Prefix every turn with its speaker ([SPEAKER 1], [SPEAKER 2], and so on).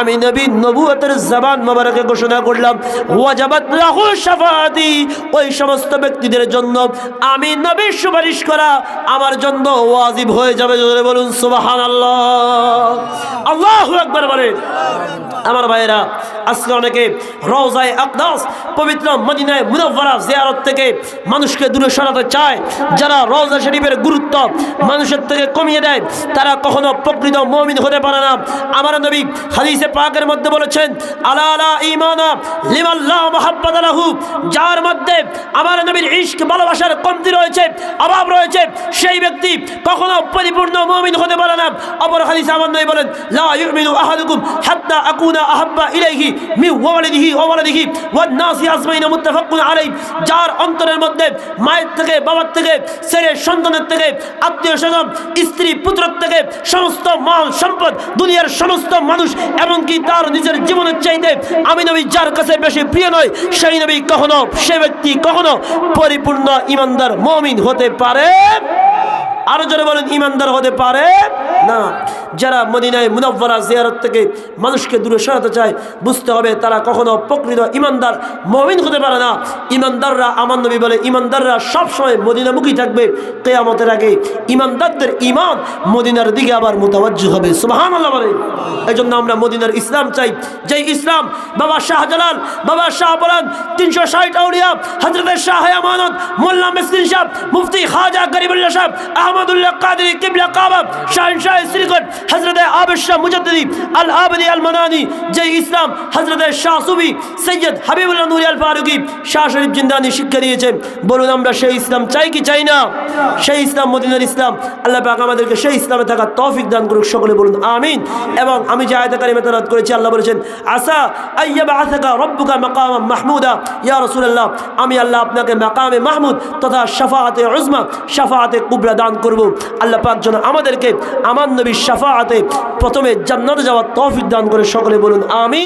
[SPEAKER 1] আমি নবী নবুয়তের জবান মোবারকে ঘোষণা করলাম, ওয়াজাবাত লাহু শাফাআতি, ওই সমস্ত ব্যক্তিদের জন্য আমি নবীর সুপারিশ করা আমার জন্য ওয়াজিব হয়ে যাবে। বলুন, সুবহানাল্লাহ। আল্লাহু আকবার বলেন। আমার ভাইয়েরা, আজকে অনেকে রওজায় আকদাস, পবিত্র মদিনায় মুনাফারা জিয়ারত থেকে মানুষকে দূরে সরাতে চায়। যারা রওজা শরীফের গুরুত্ব মানুষের থেকে কমিয়ে দেয়, তারা কখনো প্রকৃত মমিন হতে পারে না। আমার নবী হাদিসে পাকের মধ্যে বলেছেন, আলা আলা ইমানা লিমাল্লাহ মোহাব্বত আলাহু যার মধ্যে আমার নবীর ইশক, ভালোবাসার কমতি রয়েছে, অভাব রয়েছে, সেই ব্যক্তি কখনো পরিপূর্ণ মমিন হতে পারে না। অপর হাদিসে আমার নবী বলেন, লা ইউমিনু আহাদুকুম হাত্তা আকুনা আহাব্বা ইলাইহি মিন ওয়ালিদিহি ওয়া ওয়ালাদিহি ওয়ান নাসি আজমাইন মুত্তাফাকুন আলাইহি যার অন্তরের মধ্যে মায়ের থেকে, বাবার থেকে ছেলে সন্তানের থেকে, আত্মীয় স্বজন, স্ত্রী, পুত্রের থেকে সমস্ত মাল সম্পদ, দুনিয়ার সমস্ত মানুষ, এমনকি তার নিজের জীবনের চাইতে আমি নবী যার কাছে বেশি প্রিয় নয় সেই নবী কখনো, সে ব্যক্তি কখনো পরিপূর্ণ ইমানদার মমিন হতে পারে? আরও জোরে বলেন, ইমানদার হতে পারে? না। যারা মদিনায় মুনাফারা জিয়ারত থেকে মানুষকে দূরে সরাতে চায়, বুঝতে হবে তারা কখনো প্রকৃত ইমানদার মমিন হতে পারে না। ইমানদাররা আমার নবী বলে, ইমানদাররা সবসময় মদিনামুখী থাকবে। কেয়ামতের আগে ইমানদারদের ইমান মদিনার দিকে আবার মোতাবাজ্য হবে। সুবাহান আল্লাহ বলে এই জন্য আমরা মদিনার ইসলাম চাই। যে ইসলাম বাবা শাহজালাল, বাবা শাহ বলান তিনশো ষাট আউলিয়া হজরতের শাহ আমানত, মোল্লা মিসকিন সাহেব, মুফতি খাজা গরিবুল্লাহ সাহেব, আহমদুল্লাহ কাদরি কিবলা কাবাব শাহিন শাহ শ্রীকট হজরতে আবেদ শাহ মুজাদ্দিদি আল আবদি আল মানানি যে ইসলাম হজরতে শাহ সুবি, সৈয়দ হাবিবুল্লাহ নুরি আল ফারুকি শাহ শরীফ জিন্দানি শিক্ষা দিয়েছেন। বলুন, আমরা সেই ইসলাম চাই কি চাই না? সেই ইসলাম, মদিনার ইসলাম। আল্লাহ পাক আমাদেরকে সেই ইসলামে থাকা তৌফিক দান করুক সকলে বলুন, আমিন। এবং আমি যে আয়তা কারিমে তারাত করেছি, আল্লাহ বলেছেন, আসা আইয়াবা আসাকা রব্বুকা মাকাম মাহমুদা। ইয়া রাসূলুল্লাহ, আমি আল্লাহ আপনাকে মাকামে মাহমুদ তথা শাফাআতে উজমা, শাফাআতে কুবরা দান করব। আল্লাহ পাক যেন আমাদেরকে, আমার নবীর শাফাআতে প্রথমে জান্নাতে যাওয়ার তৌফিক দান করে সকলে বলুন আমিন।